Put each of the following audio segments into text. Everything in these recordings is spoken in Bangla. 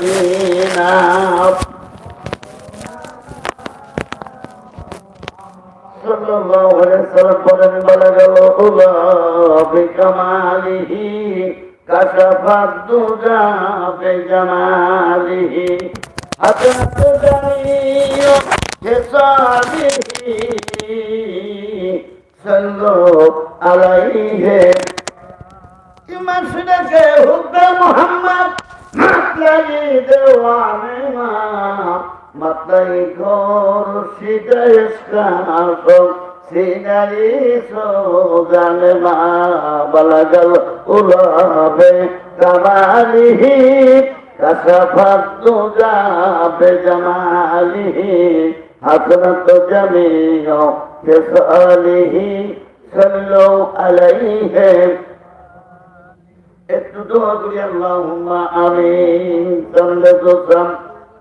أمينا صلى الله عليه وسلم قال بلغ الغلا بكماله كشف الدجى بجماله حسنت جميع حسابه صلوا عليه ما سنك هدى محمد হুদ্দা মোহাম্মদ মাতলাই দেওয়ানে মা মাতলাই ঘর সিদাই স্কাস সিনাই সোগানে মা বালাগাল উলাবে কামালিহি কাসাফাত তুজা বেজামালিহি হাসনাত জামিও ফিসালিহি সাল্লু আলাইহি একটু দোয়া করি আল্লাহুম্মা আমিন চন্দ্র দোসাম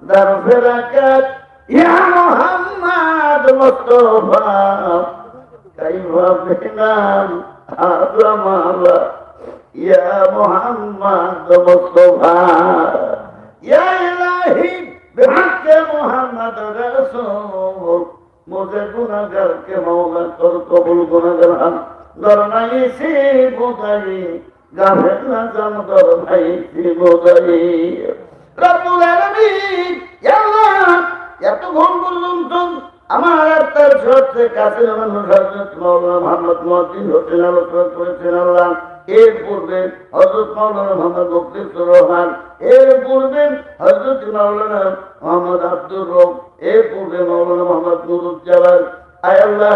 দার ফেরাকাত ইয়া মুহাম্মদ মুস্তাফা কাইফা বিনাম আযমালা ইয়া মুহাম্মদ মুস্তাফা ইয়া ইলাহি بحق محمد رسول মুঝে গুনাহগার কে মাওলা কর কবুল গুনাহগার হাম দরনাই সে বোধাই আমার আত্মার সবচেয়ে কাছের মানুষ হজরত মৌলানা মোহাম্মদ মহদিন হোসেন আলোচনা করেছেন এর পূর্বে হজরত মৌলানা মোহাম্মদ মুক্তির রহমান এর পূর্বে হজরত মৌলানা মোহাম্মদ আব্দুর রব এর পূর্বে মৌলানা মোহাম্মদ নুরুজ্জামান আয় আল্লাহ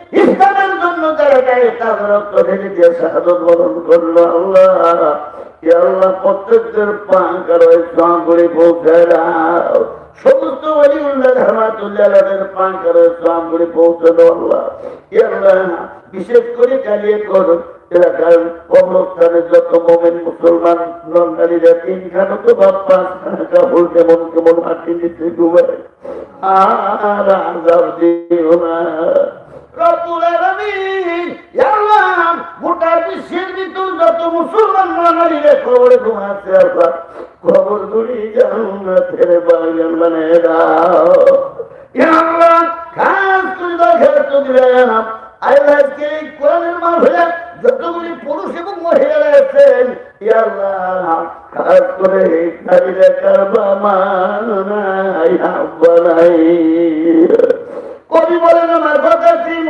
ইসলামের জন্য যারা গায়ে তার রক্ত ঢেলে দিয়ে বরণ করল আল্লাহ ইয়া আল্লাহ প্রত্যেকদের পান করো ইসলাম করে পৌঁছে দাও সমস্ত আল্লাহ ইয়া বিশেষ করে যত মুসলমান কেমন না রব্বুল আলামিন, ইয়া আল্লাহ, গোটা বিশ্বের ভিতর যত মুসলমান নন্দারীরা কবরে ঘুমাচ্ছে আল্লাহ, কবর গুলি জান্নাতের যতগুলি পুরুষ এবং মহিলারা আছেন আমার কথা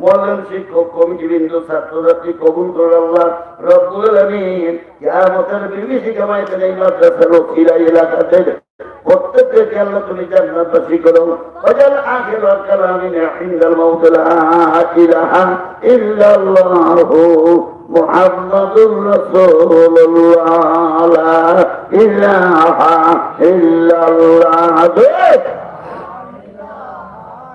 মৌলান শিক্ষক কমিটি বিন্দু ছাত্রছাত্রী, কবুল করো আল্লাহ রব্বুল আলামিন কিয়ামতের বিবিসি কামাইতেন এই মাদ্রাসার ওসিলা এলাকাতে প্রত্যেককে আল্লাহ তুমি জান্নাতবাসী করো। ওয়াজাল আখির কালামিনা ইনদাল মাউত লা ইলাহা ইল্লাল্লাহু মুহাম্মাদুর রাসূলুল্লাহ। লা ইলাহা ইল্লাল্লাহ।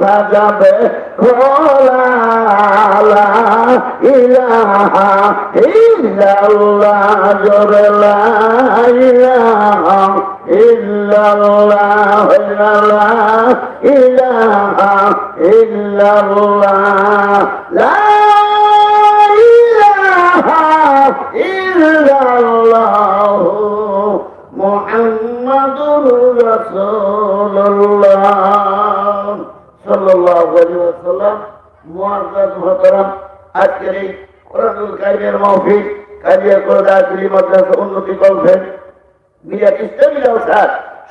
বাজাবে খোলা ইলাহা ইল্লাল্লাহ জোরলা ইলাহা ইল্লাল্লাহ ইল্লাল্লাহ, ইলাহা ইল্লাল্লাহ, লা ইলাহা ইল্লাল্লাহ, মুহাম্মাদুর রাসূলুল্লাহ।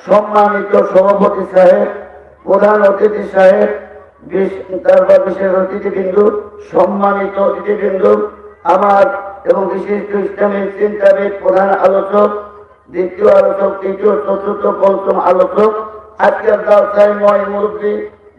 সম্মানিত সভাপতি সাহেব, প্রধান অতিথি সাহেব তারপর বিশেষ অতিথিবৃন্দ, সম্মানিত অতিথিবৃন্দ, আমার এবং বিশিষ্ট ইসলামী চিন্তাবিদ প্রধান আলোচক, দ্বিতীয় আলোচক, তৃতীয়, চতুর্থ, পঞ্চম আলোচক, আজকের দাওসাই ময় মুরব্বী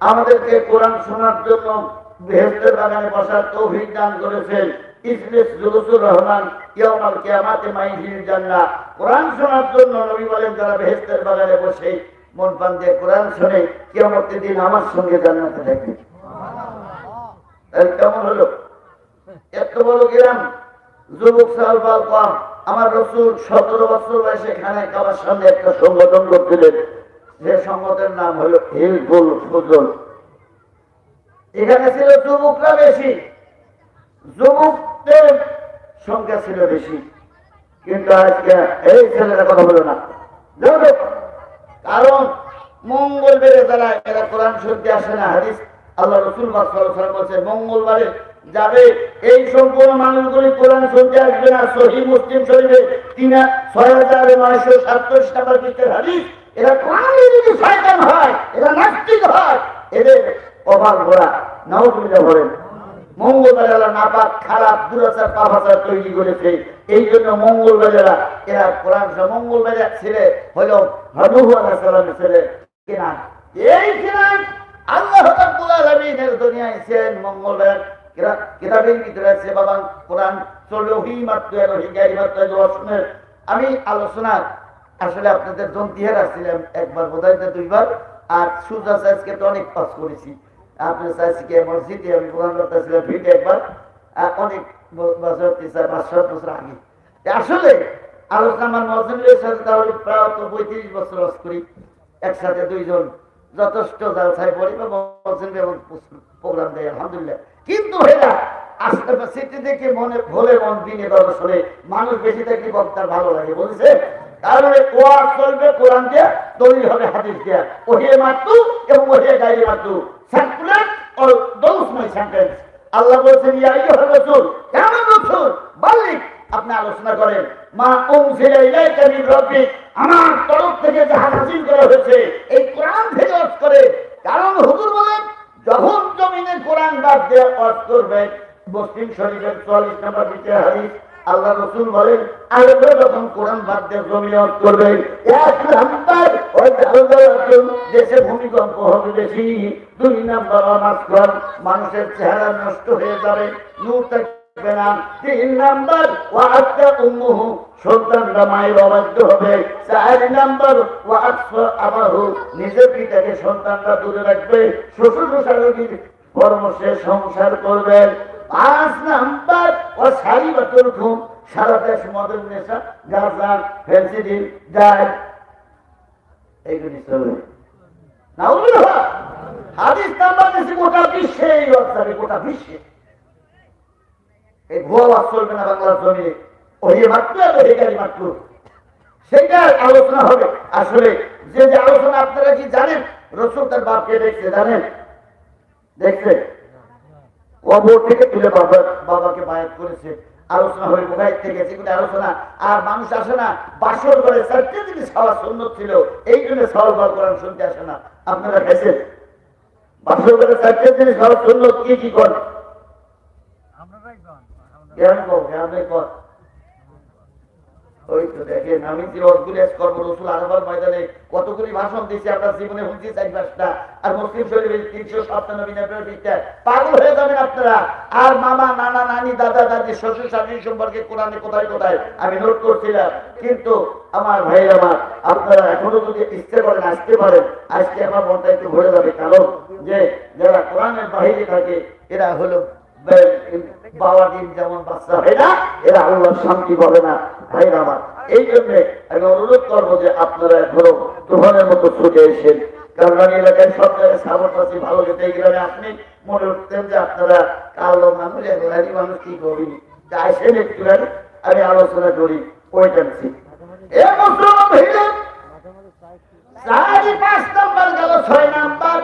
আমাদেরকে কোরআন শোনার জন্য বেহেশতের বাগানে বসার তৌফিক দান করেছেন ইসলিস জুলুসুর রহমান ইয়াউমাল কিয়ামাতে কোরআন শোনার জন্য নবী বলেন, যারা বেহেশতের বাগানে বসে মন প্রাণ দিয়ে কোরআন কিয়ামতের দিন আমার সঙ্গে জান্নাতে থাকবে। কেমন হলো? এত বড় যুবক সাল আমার রসুল সতেরো বছর বয়সে এখানে কাবার সামনে একটা সংগঠন করছিলেন। যে সংগঠনের নাম হলো হিলফুল ফুজল। এখানে ছিল যুবকরা বেশি, যুবকদের সংখ্যা ছিল বেশি। কিন্তু আজকে এই ছেলেরা কথা বলো না। কারণ মঙ্গলবারে যারা এরা কোরআন শুনতে আসে না, হাদিস আল্লাহ রসুল বলছে মঙ্গলবারে যাবে, এই সম্পূর্ণ মানুষগুলি কোরআন শুনতে আসবে না। সহি মুসলিম শরীফে তিন ছয় হাজার, নয়শো সাতচল্লিশ পৃষ্ঠের হাদিস এরা কোরআন যদি শয়তান হয়, এরা নাস্তিক হয়, এদের অভাব ঘোরা নাও তুমি যা বলেন। মঙ্গলবার এরা নাপাক, খারাপ দুরাচার, পাপাচার তৈরি করেছে। এই জন্য মঙ্গলবারেরা এরা কোরআন এক ছেলে হলো হনুহু আলাইহিস সালামের ছেলে। কেনান এই কেনান আল্লাহ রাব্বুল আলামিনের দুনিয়ায় ছেন মঙ্গলবার কিতাবের ভিতরে আছে, বাবা, কোরআন চলহি মাত্র এলহি গাড়ি মাত্র আমি আলোচনা আসলে আপনাদের জন্তিহার আসছিলাম একবার, বোধহয় না দুইবার, আর সুজা সাইজকে তো অনেক পাস করেছি। আপনার সাইজকে মসজিদে আমি প্রধান করতেছিলাম ভিড়ে একবার অনেক বছর পাঁচ বছর আগে। আসলে আলোচনা মজলিসের সাথে তাহলে প্রায় পঁয়ত্রিশ বছর করি। একসাথে দুইজন যথেষ্ট পড়ি বা এবং প্রোগ্রাম দেয়, আলহামদুলিল্লাহ। কিন্তু হেরা আশপাশে দেখে মনে, ভোলে মন দিনে দর্শনে মানুষ বেশি দেখলে বক্তার ভালো লাগে বলছে এই কোরআন চলবে কোরআন দিয়ে দলিল হবে, হাদিস দিয়া। ওহে মাতু এবং ওহে গাইরে মাতু। সেন্টেন্স আল্লাহ বলছেন, ইয়া আপনি আলোচনা করেন। মা উনজিলা আমার তরফ থেকে যাহা নাযিল করা হয়েছে, এই কোরআন থেকে অর্থ করে। কারণ হুজুর বলেন, যখন জমিনে কোরআন বাদ দিয়ে অর্থ করবে মুসলিম শরীফের চল্লিশ নম্বর দ্বিতীয় হাদিস আল্লাহ রসুল বলেন আলোকে যখন কোরআন বাদ দিয়ে জমিনে অর্থ করবে, এক নাম্বার ওই দেশে ভূমিকম্প হবে বেশি। দুই নাম্বার অনাস্কর মানুষের চেহারা নষ্ট হয়ে যাবে, নূর থাকবে না। তিন নাম্বার ওয়াক্তা উম্মুহু, সন্তানরা মায়ের অবাধ্য হবে। চার নাম্বার ও ওয়াক্স আবাহু, নিজের পিতাকে সন্তানরা দূরে রাখবে। শ্বশুর শাশুড়ির পরামর্শে সংসার করবেন পাঁচ নাম্বার ও সারি বছর ঘুম সারা দেশ মদের নেশা গাঁজা ফেন্সিডিল ডাল এইগুলি চলবে না হাদিস নাম্বার দেশে গোটা বিশ্বে, এই অবস্থানে গোটা বিশ্বে। এই ভুয়া বাস চলবে না বাংলার জমি। ওই মাত্র গাড়ি মাত্র। সেইটার আলোচনা হবে। আসলে যে যে আলোচনা আপনারা কি জানেন? রসুল তার বাপকে দেখছে, জানেন? দেখছে? কবর থেকে তুলে বাবা বাবাকে বায়াত করেছে। আলোচনা হয়ে মোবাইল থেকে সেগুলো আলোচনা আর মানুষ আসে না। বাসর করে চারটে জিনিস খাওয়া সুন্দর ছিল। এই জন্য সওয়াল বার করার শুনতে আসে না। আপনারা খাইছেন? বাসর করে চারটে জিনিস খাওয়া সুন্দর কি কি করে? জ্ঞান কর জ্ঞানে কর। ওই তো দেখেন, আমি ময়দানে কতগুলি ভাষণ দিয়েছি, আপনার জীবনে শুনছি চার আর মুসলিম শরীফের তিনশো সপ্তানব্বই নব্বইটা পাগল হয়ে যাবেন আপনারা। আর মামা, নানা, নানি, দাদা, দাদি, শ্বশুর শাশুড়ি সম্পর্কে কোরআনে কোথায় কোথায় আমি নোট করছিলাম। কিন্তু আমার ভাই আমার, আপনারা এখনও যদি ইচ্ছে করেন আসতে পারেন, আজকে আমার মনটা একটু ভরে যাবে। কারণ যে যারা কোরআনের বাহিরে থাকে, এরা হলো বাবা দিন যেমন বাচ্চা হয় না, এরা আল্লাহ শান্তি পাবে না। ভাই আমার, এই জন্য অনুরোধ করব যে আপনারা এখনও তুফানের মতো ছুটে এসেন। আপনি মনে উঠতেন যে আপনারা কালো মানুষ আলোচনা করি চারি পাঁচ নাম্বার গেল, ছয় নাম্বার।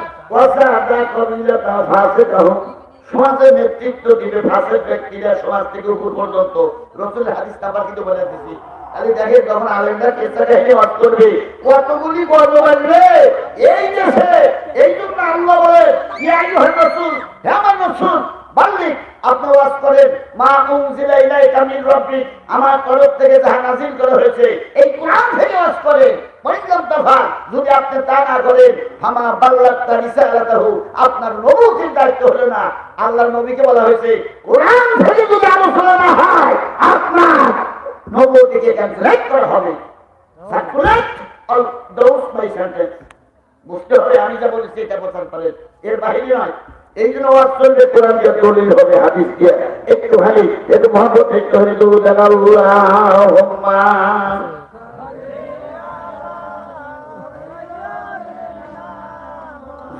সমাজে নেতৃত্ব দিবে ভাষের ব্যক্তিরা সমাজ থেকে উপর পর্যন্ত। রসুল হাদিস নাম্বার কিন্তু বলে দিচ্ছি হয় মা আমার তরফ থেকে যাহা নাযিল করা হয়েছে, এই কোরআন থেকে করেন। যদি আপনি তা না করেন, হামা বাল্লাতা রিসালাতাহু আপনার নবুতির দায়িত্ব হলো না। আল্লাহর নবীকে বলা হয়েছে, কোরআন থেকে যদি আলোচনা হয়, আপনার করা হবে। বুঝতে আমি যা বলেছি এটা এর এই জন্য হবে একটু ভাই একটু মহব্বত একটু হলে দূর আল্লাহুম্মা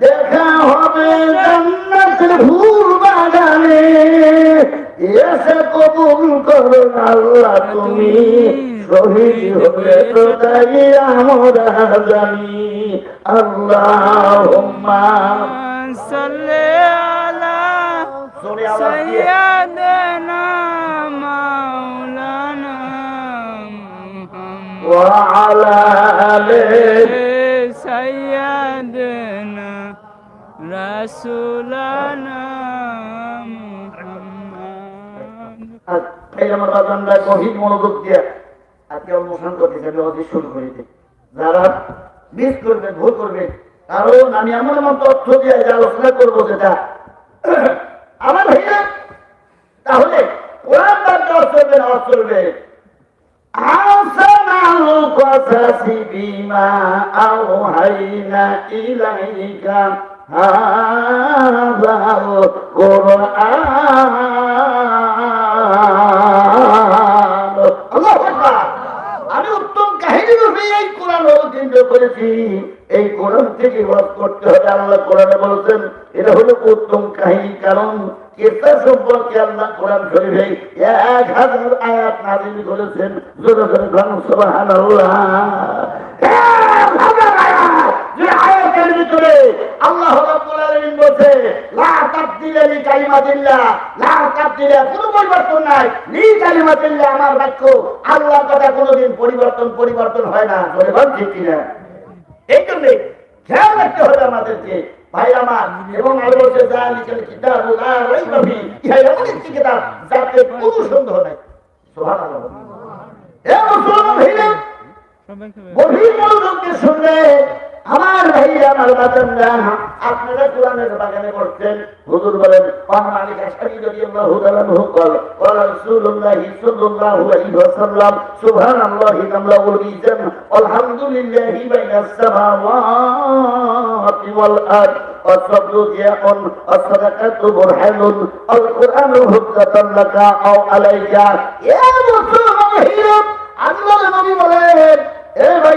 দেখা হবে জান্নাতের ফুল বাগানে এসে কবুল করো আল্লাহ তুমি। শহীদ হয়ে তো তাই আমরা জানি আল্লাহ সাল্লে আলা সাইয়াদেনা মাওলানা ওয়া আলা আলাইহি রাসূলানা মুহাম্মদ এই আমার বাজানরা গভীর মনোযোগ দিয়ে আজকে অনুষ্ঠান করতেছে আমি অতি শুরু করে দিই যারা মিস করবে ভুল করবে কারণ আমি এমন এমন তথ্য দিয়ে যে আলোচনা করবো যেটা আমার ভাইয়া তাহলে কোরআন বাদ দেওয়া চলবে না দেওয়া চলবে أحسن القصص بما أوحينا إليك هذا القرآن الله أكبر আমি উত্তম কাহিনী রূপে এই কোরআন অবতীর্ণ করেছি এই কোরআন থেকে ওয়াজ করতে হবে আল্লাহ কোরআনে বলেছেন এটা হলো উত্তম কাহিনী কারণ কেসা সম্পর্কে আল্লাহ কোরআন শরীফে এক হাজার আয়াত নাজিল করেছেন জোরে জোরে ঘন সুবহানাল্লাহ আয়াতের ভিতরে আল্লাহ রাব্বুল আলামিন বলছে লা তাবদিলা লি কালিমাতিল্লাহ লা তাবদিলা কোনো পরিবর্তন নাই। লি কালিমাতিল্লাহ আমার বাক্য আল্লাহর কথা কোনোদিন পরিবর্তন পরিবর্তন হয় না। বলে বল ঠিক কিনা? এই জন্য খেয়াল রাখতে হবে আমাদেরকে। ভাই আমার এবং আরও বলছে যা লিখেন কিতাব লা রাইবা ফি। ইহা এমন একটি কিতাব যাতে কোনো সন্দেহ নাই। সুবহানাল্লাহ। এ মুসলমান ভাইরা গভীর মনোযোগ দিয়ে শুনবে আমার আমার ভাইরা আমার বাচ্চারা আপনারা কোরআনের বাগানে করছেন হুজুর বলেন ওয়াহা আলী কাশারি রাদিয়াল্লাহু তাআলা নহু قال قال رسول الله صلى الله عليه وسلم سبحان الله تملأ الميزان والحمد لله بين السماوات والأرض والصبر ضياء والصدقة برهان القرآن حجة لك أو عليك يا مسلم আল্লাহ নবী বলেন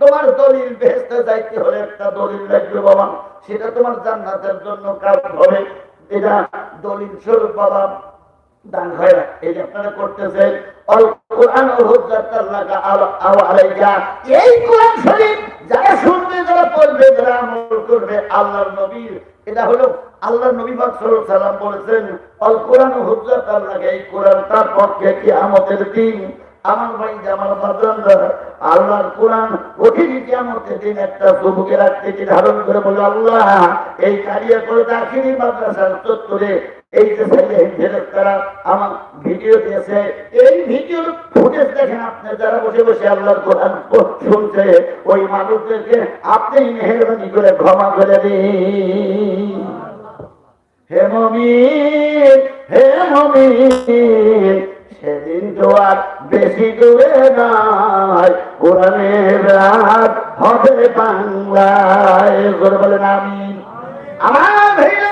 তোমার দলিল বেহেশতে যাইতে হলে একটা দলিল লাগবে বাবা। সেটা তোমার জান্নাতের জন্য কাজ হবে। এটা দলিল স্বরূপ বাবা। দান হয় এই যে অল কোরআন ও আল- আও আলাইকা এই কোরআন শরীফ যারা শুনবে, যারা পড়বে, যারা আমল করবে, আল্লাহর নবীর, এটা হলো আল্লাহর নবী পাক বলেছেন, অল কোরআন ও হুজ্জাতাল লাকা এই কোরআন তার পক্ষে কিয়ামতের দিন। আমার ভাই আল্লাহর কোরআন দিন একটা যুবকের আকৃতি ধারণ করে বলে, আল্লাহ, এই কারিয়া করে দাখিলি মাদ্রাসার চত্বরে এই যে আমার ভিডিও দিয়েছে, এই ভিডিওর ফুটেজ দেখেন যারা বসে বসে আল্লাহর কোরআন শুনছে, ওই মানুষদেরকে আপনি মেহরবানি করে ক্ষমা করে দিন। হে মমিন হে মমিন, সেদিন তো আর বেশি দূরে নাই। কোরআনের রাত হবে বাংলায়। বলেন, আমিন। আমার ভাইরা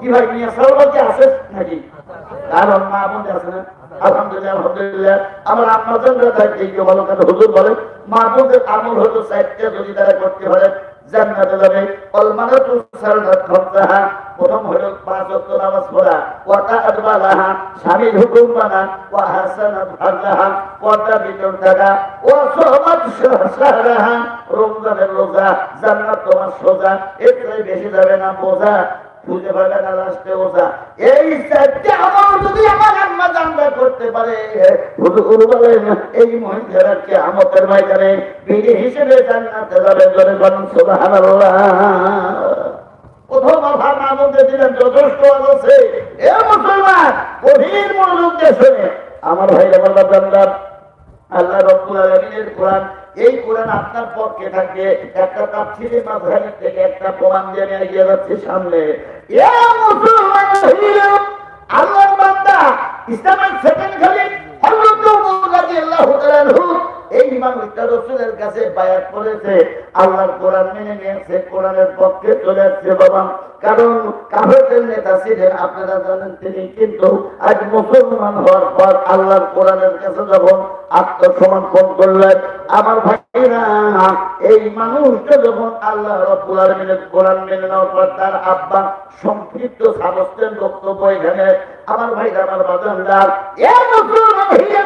কি ভাই মিয়া সালমান কি আছে নাকি? কারণ মা বোন আছে না? আলহামদুলিল্লাহ আলহামদুলিল্লাহ। আমার আপনার জন্য থাকতে কি ভালো কথা হুজুর বলে, মা বোনদের আমল হলো চারটে যদি তারা করতে পারে, জান্নাতে যাবে। অলমানাতু সালাত খামসাহা প্রথম হলো পাঁচ ওয়াক্ত নামাজ পড়া। ওয়াতা আদবালাহা, স্বামীর হুকুম মানা। ওয়া হাসানাত ফারজাহা পর্দা বিতর থাকা। ওয়া সোহবাত শাহরাহা, রমজানের রোজা। জান্নাত তোমার সোজা। এর বেশি যাবে না বোঝা। খুঁজে পাবে না এই যদি আমার আম্মা জানলা করতে পারে, হুজুর বলেন, এই ময়দানে বিড়ি হিসেবে জান্নাতে যাবে সুবহানাল্লাহ। প্রথম যথেষ্ট আমার ভাইরা আল্লাহ রব্বুল কোরআন এই কোরআন আপনার পক্ষে থাকে। একটা তার তাফসীরে মাঝখানে থেকে একটা প্রমাণ দিয়ে নিয়ে এগিয়ে যাচ্ছে সামনে। বান্দা, ইসলামের সেকেন্ড খালি ওমর রাদিয়াল্লাহু তাআলা এই মানুষটা রসুলের কাছে বায়াত করেছে, আল্লাহর কোরআন মেনে নিয়েছে, কোরআনের পক্ষে চলে আসছে বাবা। কারণ কাফেরদের নেতা ছিলেন, আপনারা জানেন তিনি কিন্তু আজ মুসলমান হওয়ার পর আল্লাহর কোরআনের কাছে যখন আত্মসমর্পণ করলেন, আমার ভাইরা, এই মানুষটা যখন আল্লাহ রব্বুল আলামিনের কোরআন মেনে নেওয়ার পর তার আব্বা সম্পৃক্ত সামস্তের বক্তব্য এখানে, আমার ভাইরা, আমার বাজানদার এ মুসলমান হইলেন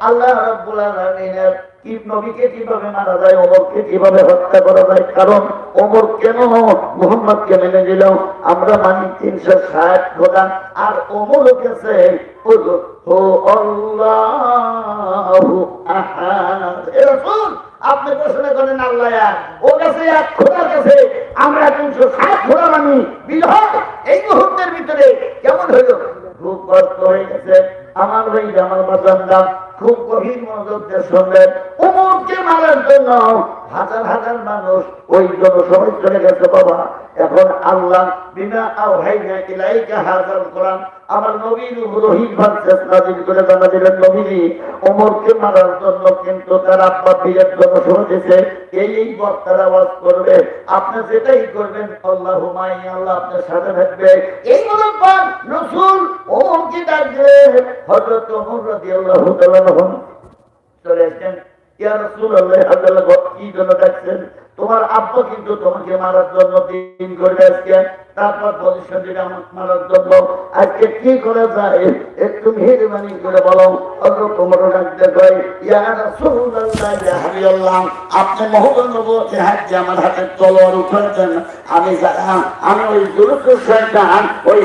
আল্লাহ রাব্বুল আলামিনের মেনে আমরা তিনশো ষাট খোদা আর ওমর গেছে ও আল্লাহু আহাদ। এ রাসূল, আপনি ঘোষণা করেন আল্লাহ ও কাছে এক, খোদার কাছে। আমরা তিনশো ষাট খোদা মানি, বিলহ। এই মুহূর্তের ভিতরে কেমন হইল কষ্ট হয়ে গেছে। আমার ভাই জামাল বাজানরা খুব গভীর মনোযোগ দিয়ে শুনলেন উমরকে মারার জন্য হাজার হাজার মানুষ ওই জনসভায় চলে গেছে, বাবা। এখন আল্লাহ বিনা আওহাইনা ইলাইকা হাজার কোরআন আমার নবীর রহিত ভাবছে নাজিল করে জানা দিলেন, নবীজি, ওমরকে মারার জন্য কিন্তু তার আব্বা পীরের জন্য শুনেছে এই এই বক্তার আওয়াজ করবে। আপনি যেটাই করবেন, আল্লাহ হুমাই আল্লাহ আপনার সাথে থাকবে। এই পান রসুল ওমরকে ডাকবে হজরত রাদিয়াল্লাহু তাআলা হন চলে এসেছেন আল্লাহ তোমার আব্বা কিন্তু তোমাকে মারার জন্য দিন করবে আজকে, তারপর পজিশন মারার জন্য আজকে কি করা যায়? একটু মেহরবানি করে বলো। অত তোমার ডাকতে কয় আপনি মহবন নবুয়তে হাত আমার হাতে তলোয়ার উঠাচ্ছেন আমি আমি ওই দুরুদ শয়তান, ওই